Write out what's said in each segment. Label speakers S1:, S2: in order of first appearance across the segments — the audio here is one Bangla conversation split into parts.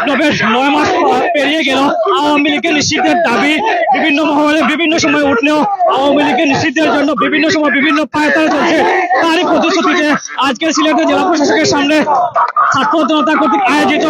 S1: বিপ্লবের নয় মাস পেরিয়ে গেল। আওয়ামী লীগের নিষিদ্ধের দাবি বিভিন্ন মহলে বিভিন্ন সময় উঠলেও আওয়ামী লীগের নিষিদ্ধের জন্য বিভিন্ন সময় বিভিন্ন পায়তারা চলছে। তারই প্রতিশ্রুতিতে আজকে সিলেটের জেলা প্রশাসকের সামনে ছাত্র জনতা কর্তৃক আয়োজিত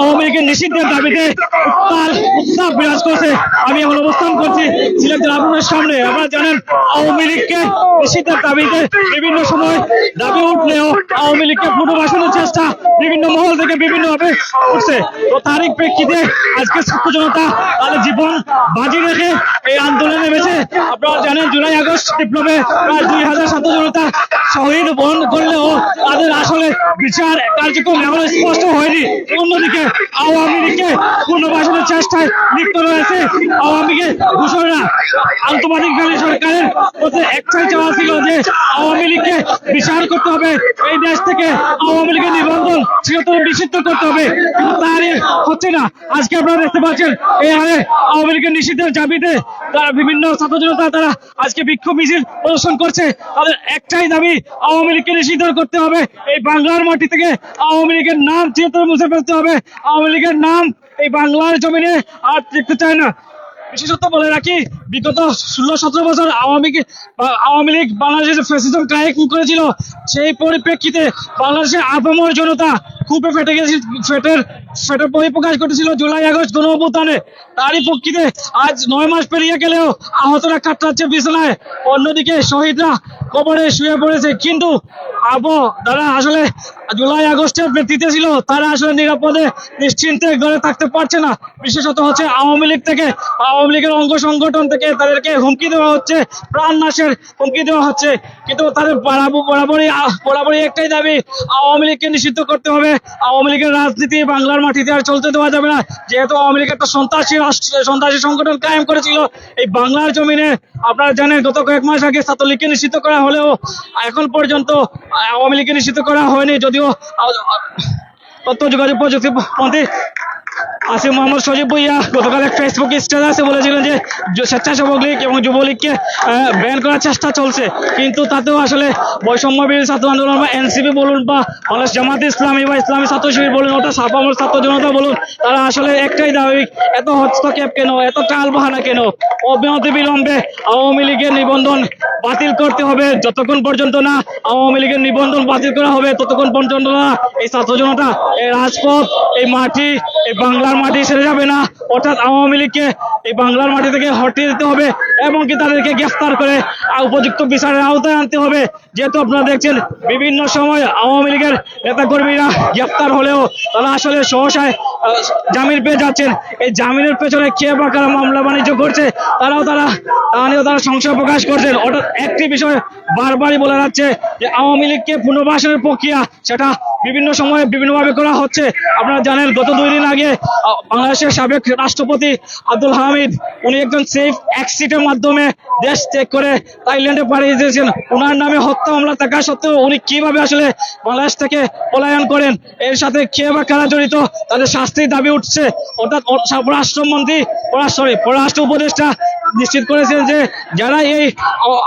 S1: আওয়ামী লীগের নিষিদ্ধের দাবিতে উত্তাল উত্তাপ বিরাজ করছে। আমি এখন অবস্থান করছি সিলেট জেলা প্রশাসনের সামনে। আপনারা জানেন, আওয়ামী লীগকে নিষিদ্ধের দাবিতে বিভিন্ন সময় দাবি উঠলেও আওয়ামী লীগকে পুনর্বাসনের চেষ্টা বিভিন্ন মহল থেকে বিভিন্ন ভাবে উঠছে। তো তারই প্রেক্ষিতে আজকে ছাত্র জনতা তাদের জীবন বাজি রেখে এই আন্দোলনে নেমেছে। আপনারা জানেন জুলাই আগস্ট বিপ্লবে প্রায় দুই হাজার ছাত্র জনতা শহীদ বরণ করলেও তাদের আসলে বিচার কার্যক্রম এখনও স্পষ্ট হয়নি। অন্যদিকে আওয়ামী লীগকে পুনর্বাসনের চেষ্টায় লিপ্ত রয়েছে আওয়ামী লীগের ঘোষণা আন্তর্জাতিকভাবে সরকারের মধ্যে একটাই চাওয়া ছিল যে আওয়ামী লীগকে বিচার করতে হবে। এই দেশ থেকে আওয়ামী লীগের নিবন্ধন চিরতরে নিষিদ্ধ করতে হবে। তারই হচ্ছে না। আজকে আপনারা দেখতে পাচ্ছেন, এই হারে আওয়ামী লীগের নিষিদ্ধের দাবিতে তারা বিভিন্ন ছাত্র তারা আজকে বিক্ষোভ মিছিল প্রদর্শন করছে। তাদের একটাই দাবি আওয়ামী লীগকে নিষিদ্ধ করতে হবে। এই বাংলার মাটি থেকে আওয়ামী লীগের নাম চিরতরে মুছে ফেলতে হবে। আওয়ামী লীগের নাম এই বাংলার জমিনে আর দেখতে চায় না। বিশেষত বলে রাখি, বিগত ষোলো সতেরো বছর আওয়ামী আওয়ামী লীগ বাংলাদেশের ফ্যাসিজম ক্রাইম করেছিল। সেই পরিপ্রেক্ষিতে বাংলাদেশের আপামর জনতা খুবই ফেটে গেছে ফেটের ফেটের বহিঃপ্রকাশ ঘটেছিল জুলাই আগস্ট অভ্যুত্থানে তারই প্রেক্ষিতে আজ নয় মাস পেরিয়ে গেলেও আহতরা কাটাচ্ছে বিছানায় অন্যদিকে শহীদরা কবরে শুয়ে পড়েছে। কিন্তু যারা আসলে জুলাই আগস্টের ব্যক্তিতে ছিল, তারা আসলে নিরাপদে, নিশ্চিন্তে ঘরে থাকতে পারছে না। বিশেষত হচ্ছে আওয়ামী লীগ থেকে, আওয়ামী লীগের অঙ্গ সংগঠন থেকে তাদেরকে হুমকি দেওয়া হচ্ছে, প্রাণ নাশের হুমকি দেওয়া হচ্ছে। কিন্তু তাদের বরাবর- বরাবরই বরাবরই একটাই দাবি, আওয়ামী লীগকে নিষিদ্ধ করতে হবে। আওয়ামী লীগের রাজনীতি বাংলার মাটিতে আর চলতে দেওয়া যাবে না। যেহেতু আওয়ামী লীগ একটা সন্ত্রাসী রাষ্ট্র সন্ত্রাসী সংগঠন কায়েম করেছিল, এই বাংলার জমিনে আপনারা জানেন, গত কয়েক মাস আগে ছাত্রলীগকে নিষিদ্ধ করা হলেও এখন পর্যন্ত আওয়ামী লীগকে নিষিদ্ধ করা হয়নি, যদিও তথ্য যোগাযোগ প্রযুক্তি মন্ত্রী আসিফ মোহাম্মদ সজীব ভুইয়া, গতকাল এক ফেসবুক স্ট্যাটাসে বলেছিলেন যে স্বেচ্ছাসেবক লীগ এবং যুবলীগকে ব্যান করার চেষ্টা চলছে। কিন্তু তাতেও আসলে বৈষম্য বিরোধী ছাত্র আন্দোলন বা এনসিপি বলুন বা বাংলাদেশ জামাত ইসলামী বা ইসলামী ছাত্র শিবির বলুন ওটা সাপামর ছাত্র জনতা বলুন, তারা আসলে একটাই দাবি, এত হস্তক্ষেপ কেন, এত টাল বাহানা কেন? অব্যাহতি বিলম্বে আওয়ামী লীগের নিবন্ধন বাতিল করতে হবে, যতক্ষণ পর্যন্ত না আওয়ামী লীগের নিবন্ধন বাতিল করা হবে, ততক্ষণ পর্যন্ত না এই ছাত্র জনতা, এই রাজপথ, এই মাটি, এই বাংলার মাটি ছেড়ে যাবে না। অর্থাৎ আওয়ামী লীগকে এই বাংলার মাটি থেকে হটিয়ে দিতে হবে এবং কি তাদেরকে গ্রেফতার করে উপযুক্ত বিচারের আওতায় আনতে হবে। যেহেতু আপনারা দেখছেন, বিভিন্ন সময় আওয়ামী লীগের নেতাকর্মীরা গ্রেফতার হলেও তারা আসলে সহসায় জামিন পেয়ে যাচ্ছেন। এই জামিনের পেছনে কে বা কারা মামলা বাণিজ্য করছে, তারাও তারা তা নিয়েও তারা সংশয় প্রকাশ করছেন। অর্থাৎ একটি বিষয় বারবারই বলা যাচ্ছে যে আওয়ামী লীগকে পুনর্বাসনের প্রক্রিয়া সেটা বিভিন্ন সময়ে বিভিন্নভাবে করা হচ্ছে। আপনারা জানেন, গত দুই দিন আগে বাংলাদেশের সাবেক রাষ্ট্রপতি আব্দুল হামিদ, উনি একজন সেফ এক্সিটের মাধ্যমে দেশ ত্যাগ করে থাইল্যান্ডে পাড়িয়ে দিয়েছেন। ওনার নামে হত্যা মামলা থাকা সত্ত্বেও উনি কীভাবে আসলে বাংলাদেশ থেকে পলায়ন করেন, এর সাথে কে বা কারা জড়িত, তাদের শাস্তির দাবি উঠছে। অর্থাৎ পররাষ্ট্রমন্ত্রী সরি পররাষ্ট্র উপদেষ্টা নিশ্চিত করেছেন যে যারা এই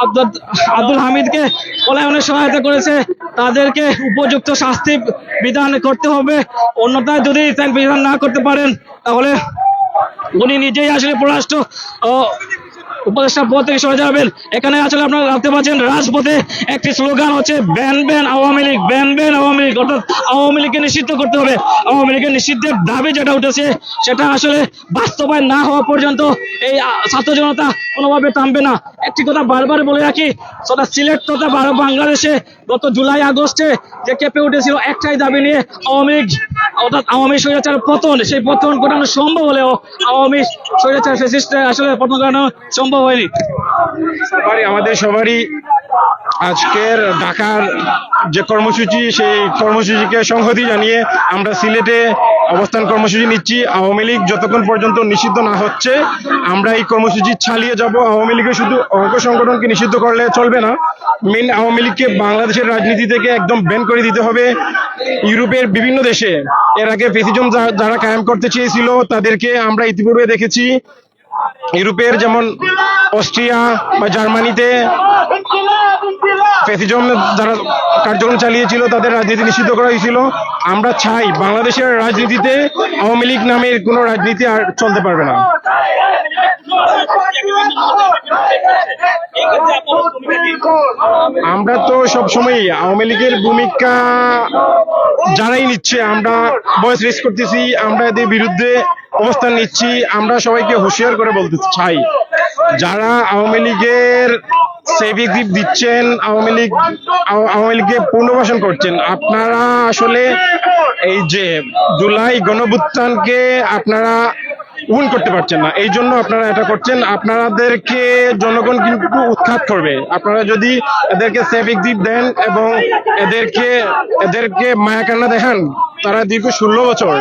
S1: আব্দুল- আব্দুল হামিদকে পলায়নে সহায়তা করেছে। তাদেরকে উপযুক্ত শাস্তি বিধান করতে হবে। অন্যথায় যদি বিধান না করতে পারেন, তাহলে উনি নিজেই আসলে পররাষ্ট্র উপদেষ্টা পদ থেকে সরে যাবেন। এখানে আসলে আপনারা ভাবতে পারছেন, রাজপথে একটি স্লোগান হচ্ছে, ban ban Awami League, ban ban Awami League. অর্থাৎ আওয়ামী লীগকে নিষিদ্ধ করতে হবে। আওয়ামী লীগের নিষিদ্ধের দাবি যেটা উঠেছে, সেটা আসলে বাস্তবায়ন না হওয়া পর্যন্ত এই ছাত্র জনতা কোনোভাবে থামবে না। একটি কথা বারবার বলে রাখি সেটা সিলেট তথা ভারত বাংলাদেশে গত জুলাই, আগস্টে যে কেঁপে উঠেছিল একটাই দাবি নিয়ে আওয়ামী লীগ, অর্থাৎ আওয়ামী স্বৈরাচার পতন। সেই পতন ঘটানো সম্ভব হলেও আওয়ামী স্বৈরাচার আসলে পতন ঘটানো সম্ভব হয়নি।
S2: সবারই, আমাদের সবারই আজকের ঢাকার যে কর্মসূচি, সেই কর্মসূচিকে সংহতি জানিয়ে আমরা সিলেটে অবস্থান কর্মসূচি নিচ্ছি। আওয়ামী লীগ যতক্ষণ পর্যন্ত নিষিদ্ধ না হচ্ছে, আমরা এই কর্মসূচি চালিয়ে যাব। আওয়ামী লীগের শুধু অঙ্গ সংগঠনকে নিষিদ্ধ করলে চলবে না। মেন আওয়ামী লীগকে বাংলাদেশের রাজনীতি থেকে একদম ব্যান করে দিতে হবে। ইউরোপের বিভিন্ন দেশে, এর আগে ফেসিজম যারা কায়েম করতে চেয়েছিল, তাদেরকে আমরা ইতিপূর্বে দেখেছি। ইউরোপের যেমন অস্ট্রিয়া বা জার্মানিতে ফেসিজম যারা কার্যক্রম চালিয়েছিল, তাদের রাজনীতি নিষিদ্ধ করা হয়েছিল। আমরা চাই বাংলাদেশের রাজনীতিতে আওয়ামী লীগ নামের কোনো রাজনীতি আর চলতে পারবে না। আমরা তো সবসময় আওয়ামী লীগের ভূমিকা যারাই নিচ্ছে, আমরা বয়স রেস করতেছি, আমরা এদের বিরুদ্ধে অবস্থান নিচ্ছি, আমরা সবাইকে হুঁশিয়ার করে বলতে চাই। যারা আওয়ামী লীগের সেভিক দিপ দিচ্ছেন, আওয়ামী লীগ, আও- আওয়ামী লীগকে পুনর্বাসন করছেন, আপনারা আসলে এই যে জুলাই গণভুত্থানকে আপনারা উন করতে পারছেন না। এই জন্য আপনারা এটা করছেন। আপনাদেরকে জনগণ কিন্তু উৎখাত করবে। আপনারা যদি এদেরকে সেভিক দ্বীপ দেন এবং এদেরকে এদেরকে মায়া মায়াকান্না দেখান, তারা দীর্ঘ ষোলো বছর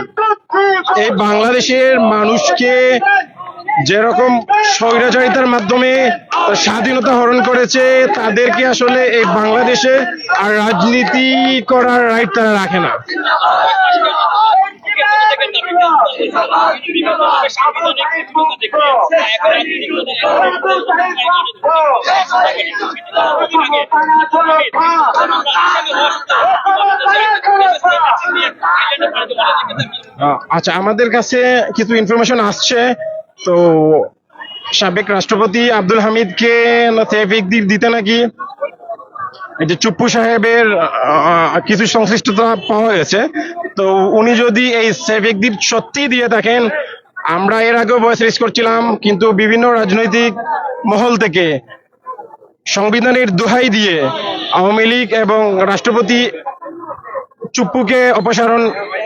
S2: এই বাংলাদেশের মানুষকে যেরকম স্বৈরাচারিতার মাধ্যমে স্বাধীনতা হরণ করেছে, তাদেরকে আসলে এই বাংলাদেশে আর রাজনীতি করার রাইট তারা রাখে না। আচ্ছা আমাদের কাছে কিছু ইনফরমেশন আসছে। তো সাবেক রাষ্ট্রপতি আব্দুল হামিদকে দ্বীপ দিতে নাকি? যে চুপ্পু সাহেবের কিছু সংশ্লিষ্টতা পাওয়া গেছে। তো উনি যদি এই সেভিক দ্বীপ সত্যি দিয়ে থাকেন, আমরা এর আগেও ভয়েস রেস করছিলাম, কিন্তু বিভিন্ন রাজনৈতিক মহল থেকে সংবিধানের দোহাই দিয়ে আওয়ামী লীগ এবং রাষ্ট্রপতি চুপ্পুকে অপসারণ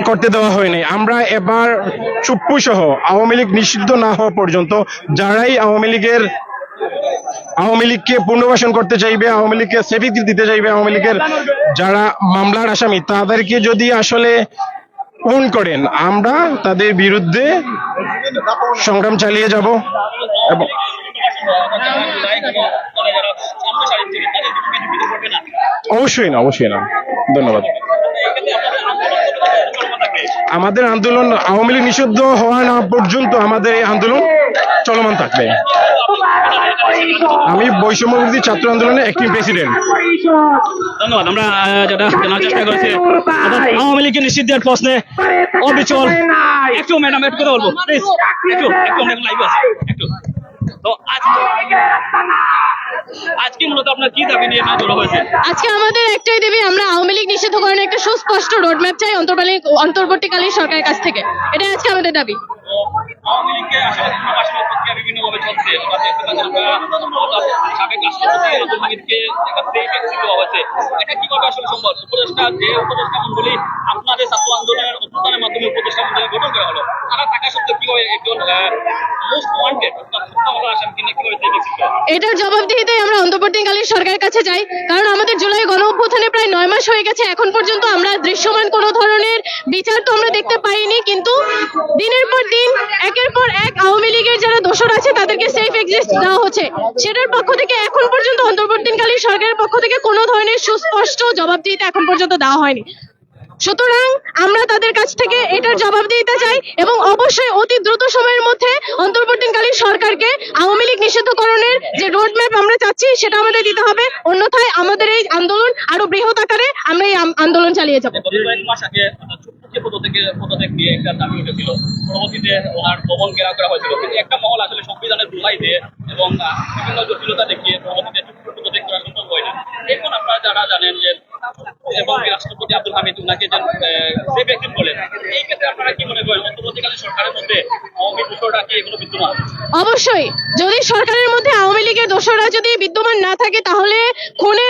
S2: করতে দেওয়া হয়নি। আমরা এবার চুপ্পু সহ আওয়ামী লীগ নিষিদ্ধ না হওয়া পর্যন্ত, যারাই আওয়ামী লীগের আওয়ামী লীগকে পুনর্বাসন করতে চাইবে, আওয়ামী লীগকে সেভিক দিতে চাইবে, আওয়ামী লীগের যারা মামলার আসামি, তাদেরকে যদি আসলে ফোন করেন, আমরা তাদের বিরুদ্ধে সংগ্রাম চালিয়ে যাব এবং অবশ্যই না অবশ্যই না। ধন্যবাদ। আমাদের আন্দোলন আওয়ামী লীগ নিষিদ্ধ হওয়া না পর্যন্ত আমাদের এই আন্দোলন চলমান থাকবে। আমি বৈষম্য বিরোধী ছাত্র আন্দোলনের একটি প্রেসিডেন্ট
S1: ধন্যবাদ আমরা যেটা জানার চেষ্টা করেছি আওয়ামী লীগের নিষিদ্ধের প্রশ্নে অবিচল। একটু ম্যাডাম একটু কথা বলব প্লিজ একটু একটু আমরা লাইভ আছি। একটু। তো আজকে আজকে মূলত আপনার কি দাবি নিয়ে হয়েছে?
S3: আজকে আমাদের একটাই দেবী আমরা আওয়ামী লীগ নিষিদ্ধকরণের একটা সুস্পষ্ট রোডম্যাপ চাই অন্তর্বর্তীকালীন সরকারের কাছ থেকে। এটাই আজকে আমাদের দাবি।
S1: আওয়ামী লীগকে আসলে পুনর্বাসনের প্রক্রিয়া চলছে আমরা সাবেক রাষ্ট্রপতি দেওয়া হয়েছে, এটা কীভাবে আসলে সম্ভব উপদেষ্টা যে উপদেষ্টা মন্ডলী আপনাদের ছাত্র আন্দোলনের অভ্যুত্থানের মাধ্যমে উপদেষ্টা মন্ডলী গঠন করা হলো, তারা থাকা সত্ত্বেও কীভাবে একজন মোস্ট ওয়ান্টেড?
S3: এটার আমরা অন্তর্বর্তীকালীন সরকারের কাছে যাই কারণ আমাদের জুলাই গণ অভ্যুত্থানে প্রায় নয় মাস হয়ে গেছে, এখন পর্যন্ত আমরা দৃশ্যমান কোনো ধরনের বিচার তো আমরা দেখতে পাইনি, কিন্তু দিনের পর দিন একের পর এক আওয়ামী লীগের যারা দোষর আছে, তাদেরকে সেফ এক্সিস্ট দেওয়া হচ্ছে। সেটার পক্ষ থেকে এখন পর্যন্ত অন্তর্বর্তীকালীন সরকারের পক্ষ থেকে কোনো ধরনের সুস্পষ্ট জবাবদিহিতা এখন পর্যন্ত দেওয়া হয়নি। সুতরাং আমরা তাদের কাছ থেকে এটার জবাব দিতে চাই এবং অবশ্যই অতি দ্রুত সময়ের মধ্যে অন্তর্বর্তীকালীন সরকারকে আওয়ামী লীগ নিষিদ্ধকরণের যে রোডম্যাপ আমরা চাচ্ছি, সেটা আমাদের দিতে হবে। অন্যথায় আমাদের এই আন্দোলন আরও বৃহৎ আকারে এই আন্দোলন চালিয়ে যাব।
S1: গত কয়েক মাস আগে আপনার চুক্তিকে পদত্যাগে পদত্যাগ নিয়ে একটা দাবি উঠেছিল? পরবর্তীতে ওনার ভবন ঘেরাও করা হয়েছিল। কিন্তু একটা মহল আসলে সংবিধানের দোলাই দিয়ে এবং বিভিন্ন জটিলতা দেখিয়ে পরবর্তীতে পদত্যাগ করা সম্ভব হয় না এখন আপনারা যারা জানেন যে এবং রাষ্ট্রপতি আব্দুল হামিদ উনাকে যে সেফ বলেন এই ক্ষেত্রে আপনারা কি মনে করেন? অন্তর্বর্তীকালীন সরকারের মধ্যে আওয়ামী দূষণটা কি এগুলো বিদ্যমান?
S3: অবশ্যই যদি সরকারের মধ্যে আওয়ামী লীগের দোষরা যদি বিদ্যমান না থাকে তাহলে আসামি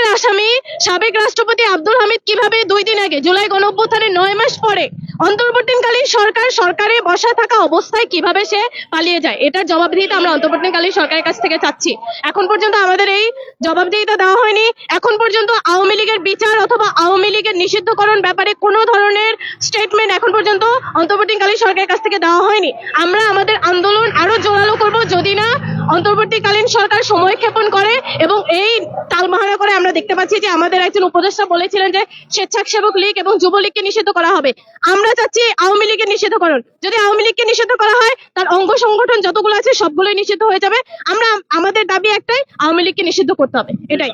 S3: সাবেক রাষ্ট্রপতি আব্দুল হামিদ কীভাবে দুই দিন আগে জুলাই গণ অভ্যুত্থানের নয় মাস পরে অন্তর্বর্তীকালীন সরকার সরকারে বসা থাকা অবস্থায় কীভাবে সে পালিয়ে যায়? এটার জবাবদিহিতা আমরা অন্তর্বর্তীকালীন সরকারের কাছ থেকে চাচ্ছি। এখন পর্যন্ত আমাদের এই জবাবদিহিতা দেওয়া হয়নি। এখন পর্যন্ত আওয়ামী লীগের বিচার অথবা আওয়ামী লীগের নিষিদ্ধকরণ ব্যাপারে কোনো ধরনের স্টেটমেন্ট এখন পর্যন্ত অন্তর্বর্তীকালীন সরকারের কাছ থেকে দেওয়া হয়নি। আমরা আমাদের আন্দোলন আরও জোরালো করব যদি না অন্তর্বর্তীকালীন সরকার সময় ক্ষেপণ করে এবং এই তালমাহারা করে আমরা দেখতে পাচ্ছি যে আমাদের একজন উপদেষ্টা বলেছিলেন যে স্বেচ্ছাসেবক লীগ এবং যুবলীগকে নিষিদ্ধ করা হবে। আমরা চাচ্ছি আওয়ামী লীগের নিষিদ্ধকরণ। যদি আওয়ামী লীগকে নিষিদ্ধ করা হয়, তার অঙ্গ সংগঠন যতগুলো আছে সবগুলোই নিষিদ্ধ হয়ে যাবে। আমরা, আমাদের দাবি একটাই, আওয়ামী লীগকে নিষিদ্ধ করতে হবে। এটাই।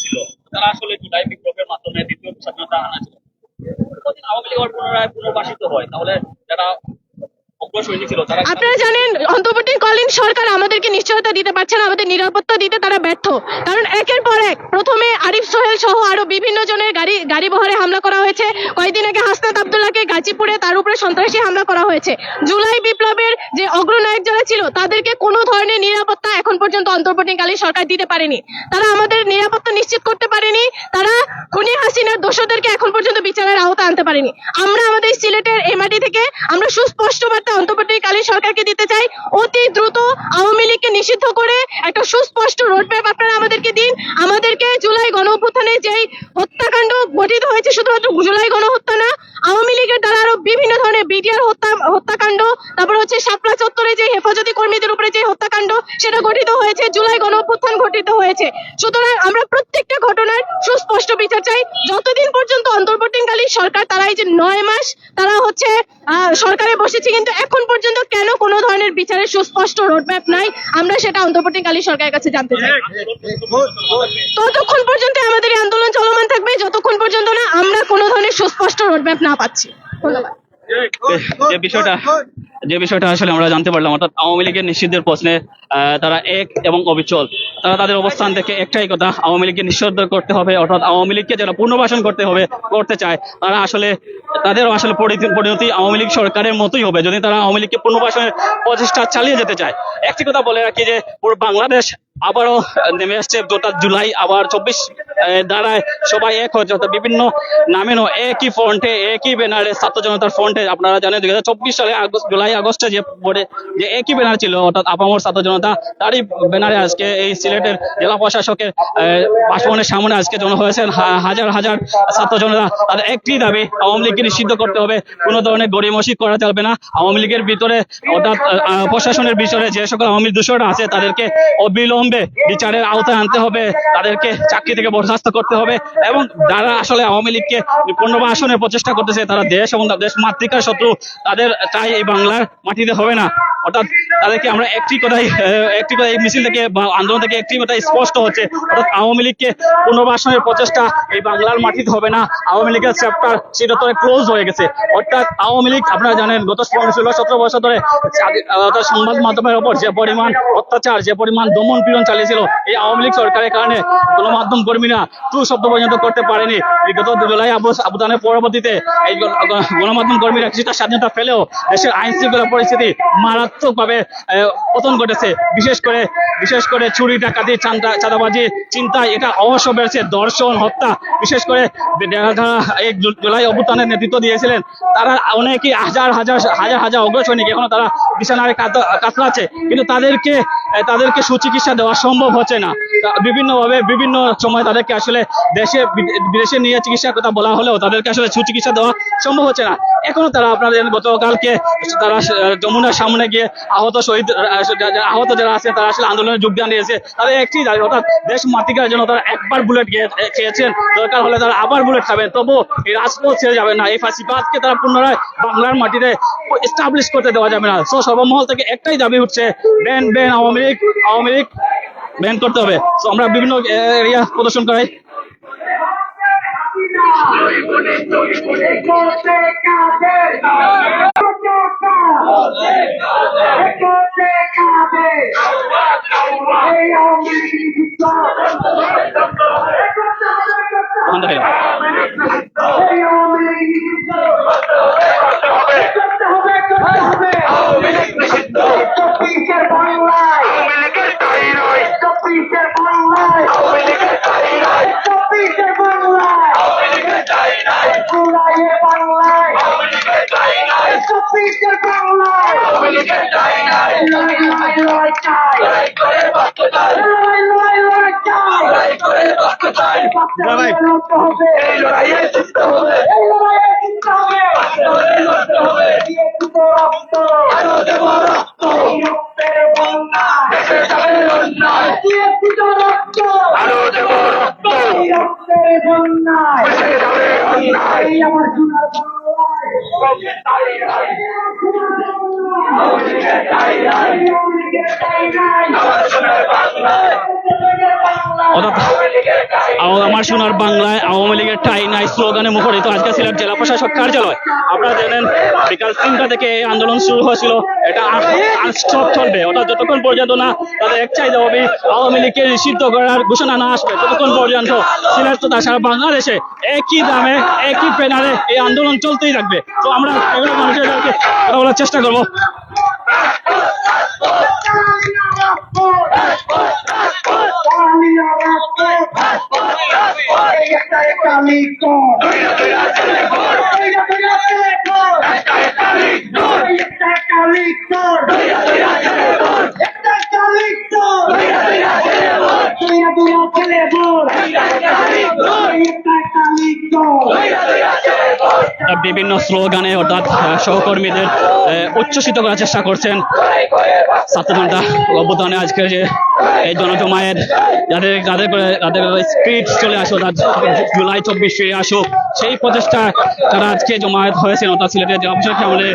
S1: ছিল দ্বিতীয় স্বাধীনতা আনাছিল যদি আওয়ামী লীগ পুনরায় পুনর্বাসিত হয় তাহলে যারা ছিল
S3: আপনারা জানেন অন্তর্বর্তীকালীন সরকার আমাদেরকে নিশ্চয়তা দিতে পারছে না, আমাদের নিরাপত্তা দিতে তারা ব্যর্থ। কারণ একের পর এক, প্রথমে আরিফ সোহেল সহ আরও বিভিন্ন জনের গাড়ি গাড়ি বহরে হামলা করা হয়েছে। কয়েকদিন আগে হাসনাত আবদুল্লাহকে গাজীপুরে তার উপরে সন্ত্রাসী হামলা করা হয়েছে। জুলাই বিপ্লবের যে অগ্রনায়ক যারা ছিল, তাদেরকে কোনো ধরনের নিরাপত্তা পর্যন্ত অন্তর্বর্তীকালীন সরকার দিতে পারেনি। তারা আমাদের নিরাপত্তা নিশ্চিত করতে পারেনি। তারা খুনি হাসিনার দোষদেরকে এখন পর্যন্ত বিচারের আওতা আনতে পারেনি। আমরা আমাদের সিলেটের মাটি থেকে আমরা সুস্পষ্ট বার্তা অন্তর্বর্তীকালীন সরকারকে দিতে চাই। অতি দ্রুত আওয়ামী লীগকে নিষিদ্ধ করে একটা সুস্পষ্ট রোডম্যাপ আপনারা আমাদেরকে দিন। আমাদেরকে জুলাই গণ অভ্যুত্থানে যেই হত্যাকাণ্ড ঘটিত হয়েছে শুধুমাত্র জুলাই গণহত্যা না, আওয়ামী লীগের দ্বারা আরও বিভিন্ন ধরনের বিডিআর হত্যা, হত্যাকাণ্ড, তারপর হচ্ছে শাপলা চত্বরে যে হেফাজতি কর্মীদের উপরে যে হত্যাকাণ্ড, সেটা ঘটিত হয়েছে, জুলাই গণ অভ্যুত্থান ঘটিত হয়েছে। সুতরাং আমরা প্রত্যেকটা ঘটনার সুস্পষ্ট বিচার চাই। যতদিন পর্যন্ত অন্তর্বর্তীকালীন সরকার তারা এই যে নয় মাস তারা হচ্ছে সরকারে বসেছে, কিন্তু এখন পর্যন্ত কেন কোনো ধরনের বিচারের সুস্পষ্ট রোডম্যাপ নাই? আমরা সেটা অন্তর্বর্তীকালীন সরকারের কাছে জানতে চাই। ততক্ষণ পর্যন্ত আমাদের এই আন্দোলন চলমান থাকবে, যতক্ষণ পর্যন্ত না আমরা কোনো ধরনের সুস্পষ্ট রোডম্যাপ না পাচ্ছি। ধন্যবাদ।
S1: যে বিষয়টা যে বিষয়টা আসলে আমরা জানতে পারলাম, অর্থাৎ আওয়ামী লীগের নিষিদ্ধের প্রশ্নে তারা এক এবং অবিচল। তারা তাদের অবস্থান থেকে একটাই কথা, আওয়ামী লীগকে নিষিদ্ধ করতে হবে, অর্থাৎ আওয়ামী লীগকে যারা পুনর্বাসন করতে হবে, করতে চায়। তারা আসলে, তাদের আসলে পরিণতি- আওয়ামী লীগ সরকারের মতোই হবে, যদি তারা আওয়ামী লীগকে পুনর্বাসনের প্রচেষ্টা চালিয়ে যেতে চায়। একটি কথা বলে রাখি যে, পুরো বাংলাদেশ আবারও নেমে আসছে জুলাই আবার চব্বিশ দ্বারায় সবাই এক হয়েছে। অর্থাৎ বিভিন্ন নামেনও একই ফ্রন্টে একই ব্যানারে ছাত্র জনতার ফ্রন্টে আপনারা জানেন, দুই হাজার চব্বিশ সালে আগস্ট, জুলাই, আগস্টে যে বোর্ডে যে একই ব্যানার ছিল, অর্থাৎ আপামর ছাত্র জনতা, তারই ব্যানারে আজকে এই সিলেটের জেলা প্রশাসকের বাসভবনের সামনে আজকে জন হয়েছেন। হাজার হাজার ছাত্র জনতা, তাদের একটি দাবি, আওয়ামী লীগকে নিষিদ্ধ করতে হবে। কোনো ধরনের গড়িমসি করা চলবে না। আওয়ামী লীগের ভিতরে, অর্থাৎ প্রশাসনের ভিতরে যে সকল আওয়ামী লীগ দূষণরা আছে, তাদেরকে অবিলম্বে বিচারের আওতায় আনতে হবে। তাদেরকে চাকরি থেকে বরখাস্ত করতে হবে এবং যারা আসলে আওয়ামী লীগকে পুনর্বাসনের প্রচেষ্টা করতেছে, তারা দেশ এবং দেশ মাতৃকার শত্রু, তাদের চাই এই বাংলার মাটিতে হবে না। অর্থাৎ তাদেরকে আমরা একটি কথাই, একটি কথা এই মিছিল থেকে আন্দোলন থেকে একটি কথাই স্পষ্ট হচ্ছে। অর্থাৎ আওয়ামী লীগকে পুনর্বাসনের প্রচেষ্টা এই বাংলার মাটিতে হবে না। আওয়ামী লীগের চ্যাপ্টার সেটা তো ক্লোজ হয়ে গেছে। অর্থাৎ আওয়ামী লীগ, আপনারা জানেন, গত ষোলো সতেরো বছর ধরে সংবাদ মাধ্যমের ওপর যে পরিমাণ অত্যাচার, যে পরিমাণ দমন পীড়ন চালিয়েছিল, এই আওয়ামী লীগ সরকারের কারণে গণমাধ্যম কর্মীরা টু শব্দ পর্যন্ত করতে পারেনি। বিগত জুলাই আবু- আবুদানের পরবর্তীতে এই গণ- গণ- গণমাধ্যম কর্মীরা কিছুটা স্বাধীনতা পেলেও দেশের আইন শৃঙ্খলা পরিস্থিতি মারাত্মকভাবে পতন ঘটেছে। বিশেষ করে বিশেষ করে চুরি, ডাকাতি, চান্দা, চাঁদাবাজি চিন্তা এটা অবশ্য বেড়েছে। দর্শন, হত্যা, বিশেষ করে এই জুলাই অভ্যুত্থানের নেতৃত্ব দিয়েছিলেন। তারা অনেকেই হাজার হাজার হাজার হাজার অগ্রসৈনিক এখনও তারা বিছানায় কাত- কাতরাচ্ছে। কিন্তু তাদেরকে তাদেরকে সুচিকিৎসা দেওয়া সম্ভব হচ্ছে না। বিভিন্ন ভাবে বিভিন্ন সময় তাদেরকে আসলে দেশে বিদেশে নিয়ে চিকিৎসার কথা বলা হলেও তাদেরকে আসলে সুচিকিৎসা দেওয়া সম্ভব হচ্ছে না। এখনও তারা আপনাদের গতকালকে তারা যমুনার সামনে গিয়ে আহত শহীদ আহত যারা আছে, তারা আসলে আন্দোলনে যোগদান দিয়েছে তাদের একটি অর্থাৎ দেশ মাতৃকার জন্য তারা একবার বুলেট খেয়েছেন। দরকার হলে তারা আবার বুলেট খাবেন। তবু এই রাজপথ ছেড়ে যাবে না। এই ফাঁসিবাদকে তারা পুনরায় বাংলার মাটিতে এস্টাবলিশ করতে দেওয়া যাবে না। সো সর্বমহল থেকে একটাই দাবি উঠছে, ban ban Awami League Awami League ban করতে হবে। তো আমরা বিভিন্ন এরিয়া প্রদর্শন করাই। বন্ধ হয়ে গেল।
S4: চব্বিশের বাংলায় চব্বিশের বাংলায় চব্বিশের বাংলায় জুলাইয়ের বাংলায় চব্বিশের বাংলায় লড়াই লড়াই লড়াই চাই লড়াই লড়াই লড়াই চাই
S2: লড়াই।
S4: লড়তে হবে এই লড়াইয়ে জিততে হবে এই লড়াইয়ে জিততে হবে দিয়ে দুটো রক্ত আরও দেব রক্ত এই রক্তের বন্যা দেশে যাবে অন্যায় দিয়ে দুটো রক্ত আরও দেব রক্ত এই রক্তের বন্যা দেশে যাবে অন্যায় এই আমার সোনার বাংলায় আমার সোনার বাংলায়
S1: আওয়ামী লীগের ঠাই নাই, স্লোগানে মুখরিত আজকে সিলেট জেলা প্রশাসক কার্যালয়। আপনারা জানেন বিকাল তিনটা থেকে এই আন্দোলন শুরু হয়েছিল। এটা আনস্টপ চলবে। অর্থাৎ যতক্ষণ পর্যন্ত না তাদের এক চাই হবে আওয়ামী লীগকে নিষিদ্ধ করার ঘোষণা না আসবে, ততক্ষণ পর্যন্ত সিলেট তথা সারা বাংলাদেশে একই দামে, একই প্যানারে এই আন্দোলন চলতেই থাকবে তো আমরা এগুলো মানুষের কথা বলার চেষ্টা করব। বিভিন্ন স্লোগানে অর্থাৎ সহকর্মীদের উচ্ছ্বসিত করার চেষ্টা করছেন। ছাত্র অবদানে আজকের যে এই জনজমায়েত যাদের যাদের যাদের স্পিড চলে আসো জুলাই চব্বিশ ফিরে আসুক সেই প্রচেষ্টা তারা আজকে জমায়েত হয়েছেন, অর্থাৎ সিলেটের প্রশাসক আমলে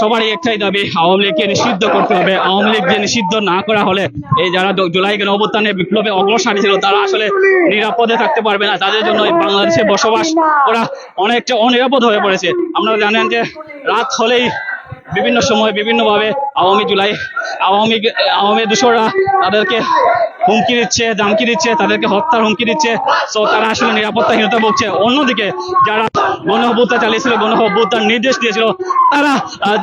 S1: সবারই একটাই দাবি, আওয়ামী লীগকে নিষিদ্ধ করতে হবে। আওয়ামী লীগকে নিষিদ্ধ না করা হলে এই যারা জুলাই অভ্যুত্থানে বিপ্লবে অগ্রসর ছিল তারা আসলে নিরাপদে থাকতে পারবে না। তাদের জন্য বাংলাদেশে বসবাস করা অনেকটা অনিরাপদ হয়ে পড়েছে। আপনারা জানেন যে রাত হলেই বিভিন্ন সময় বিভিন্নভাবে আওয়ামী জুলাই, আওয়ামী আওয়ামী দূষররা তাদেরকে হুমকি দিচ্ছে দামকি দিচ্ছে, তাদেরকে হত্যার হুমকি দিচ্ছে। তো তারা আসলে নিরাপত্তাহীনতা ভুগছে। অন্যদিকে যারা গণ হত্যা চালিয়েছিল গণ হত্যার নির্দেশ দিয়েছিল, তারা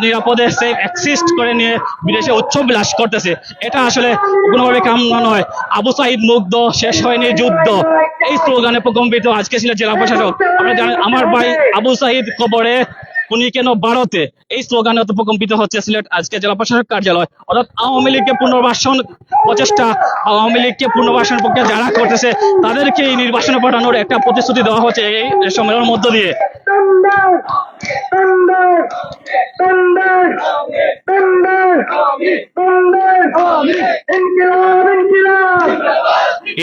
S1: নিরাপদে সেফ অ্যাক্সিস্ট করে নিয়ে বিদেশে উচ্চ বিলাস করতেছে। এটা আসলে কোনোভাবে কামনা নয়। আবু সাইদ মুগ্ধ, শেষ হয়নি যুদ্ধ। এই স্লোগানে প্রকম্পিত আজকে ছিল জেলা প্রশাসক। আমরা জানেন আমার ভাই আবু সাইদ কবরে উনি কেন ভারতে? এই স্লোগানে অত প্রকম্পিত হচ্ছে সিলেট আজকে জেলা প্রশাসক কার্যালয়। অর্থাৎ আওয়ামী লীগকে পুনর্বাসন প্রচেষ্টা, আওয়ামী লীগকে পুনর্বাসন পক্ষে যারা করতেছে, তাদেরকে এই নির্বাচনে পাঠানোর একটা প্রতিশ্রুতি দেওয়া হচ্ছে এই সম্মেলনের মধ্য দিয়ে।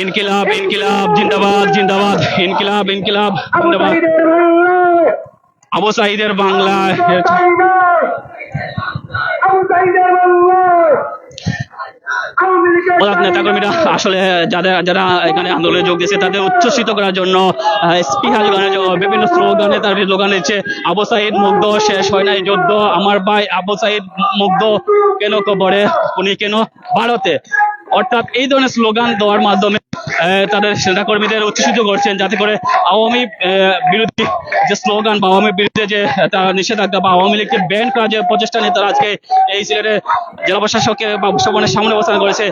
S1: ইনকিলাব ইনকিলাব, জিন্দাবাদ জিন্দাবাদ, ইনকিলাব ইনকিলাব, জিন্দাবাদ। আবু সাইদের অর্থাৎ নেতাকর্মীরা আসলে যাদের, যারা এখানে আন্দোলনে যোগ দিয়েছে, তাদের উচ্ছ্বসিত করার জন্য স্পিহাল গানে যে- বিভিন্ন স্লোগানে তার স্লোগান দিচ্ছে। আবু সাইদ মুগ্ধ, শেষ হয় নাই যুদ্ধ। আমার ভাই আবু সাইদ মুগ্ধ কেন কবরে? উনি কেন ভারতে অর্থাৎ এই ধরনের স্লোগান দেওয়ার মাধ্যমে তাদের নেতাকর্মীদের উচ্ছ্বসিত করছেন যাতে করে আওয়ামী বিরোধী যে স্লোগান বা আওয়ামী বিরুদ্ধে যে তারা নিষেধাজ্ঞা বা আওয়ামী লীগকে ব্যান করার যে প্রচেষ্টা নিয়ে তারা আজকে এই সিলেটে জেলা প্রশাসকের বা ভবনের সামনে অবস্থান করেছে,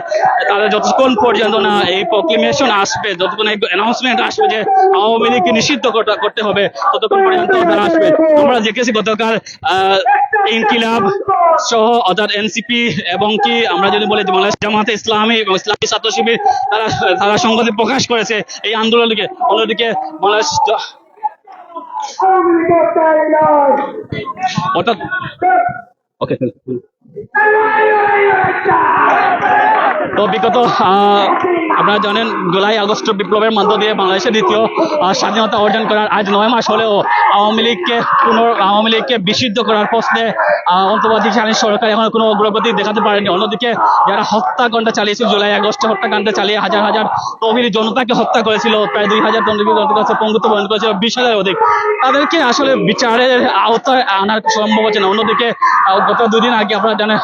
S1: তাদের যতক্ষণ পর্যন্ত না এই প্রক্লিমেশন আসবে, যতক্ষণ এই অ্যানাউন্সমেন্ট আসবে যে আওয়ামী লীগকে নিষিদ্ধ করতে- হবে, ততক্ষণ পর্যন্ত তারা আসবে। আমরা দেখেছি গতকাল ইনকিলাব সহ অর্থাৎ এনসিপি এবং কি আমরা যদি বলি বাংলাদেশ জামাতে ইসলামী এবং ইসলামী ছাত্র শিবির তারা তারা সংবাদে প্রকাশ করেছে এই আন্দোলনকে অন্যদিকে বাংলাদেশ তো বিগত আপনারা জানেন, জুলাই আগস্ট বিপ্লবের মধ্য দিয়ে বাংলাদেশের দ্বিতীয় স্বাধীনতা অর্জন করার আজ নয় মাস হলেও আওয়ামী লীগকে পুনর আওয়ামী লীগকে বিশুদ্ধ করার প্রশ্নে অন্তর্বর্তীকালীন সরকার এখন কোনো অগ্রগতি দেখাতে পারেনি। অন্যদিকে যারা হত্যাকাণ্ড চালিয়েছিল, জুলাই, আগস্টে হত্যাকাণ্ড চালিয়ে হাজার হাজার তহবিল জনতাকে হত্যা করেছিল, প্রায় দুই হাজার পঙ্গুত্ব বরণ করেছিল, বিশ হাজার অধিক। তাদেরকে আসলে বিচারের আওতায় আনার সম্ভব হচ্ছে না। অন্যদিকে গত দুদিন আগে আপনারা জানেন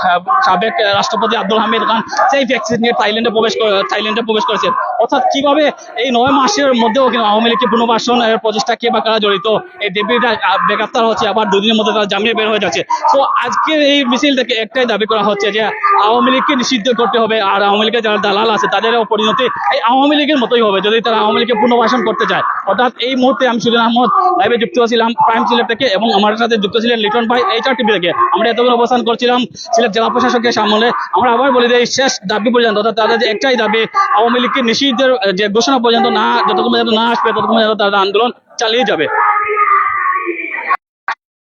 S1: সাবেক রাষ্ট্রপতি আব্দুল হামিদ খান সেই ভ্যাকসিন নিয়ে থাইল্যান্ডে প্রবেশ থাইল্যান্ডে প্রবেশ করেছেন। অর্থাৎ কীভাবে এই নয় মাসের মধ্যেও কিন্তু আওয়ামী লীগকে পুনর্বাসন প্রচেষ্টা কে বা কারা জড়িত? এই দেবীরা বেকাত্তার হচ্ছে আবার দুদিনের মধ্যে তারা জামিনে বের হয়ে যাচ্ছে। তো আজকের এই মিছিল থেকে একটাই দাবি করা হচ্ছে যে আওয়ামী লীগকে নিষিদ্ধ করতে হবে আর আওয়ামী লীগের যারা দালাল আছে তাদেরও পরিণতি এই আওয়ামী লীগের মতোই হবে যদি তারা আওয়ামী লীগকে পুনর্বাসন করতে চায়। অর্থাৎ এই মুহূর্তে আমি সুজন আহমদ লাইভে যুক্ত ছিলাম প্রাইম সিলেট থেকে এবং আমার সাথে যুক্ত ছিলেন লিটন ভাই এইচআর টিভি থেকে। আমরা এতক্ষণ অবস্থান করছিলাম সিলেট জেলা প্রশাসকের সামনে। আমরা আবার বলি যে শেষ দাবি পর্যন্ত, অর্থাৎ তাদের একটাই দাবি, আওয়ামী লীগকে নিষিদ্ধের আহ, যে ঘোষণা পর্যন্ত না যতক্ষণ পর্যন্ত না আসবে ততক্ষণ পর্যন্ত তারা আন্দোলন চালিয়ে যাবে।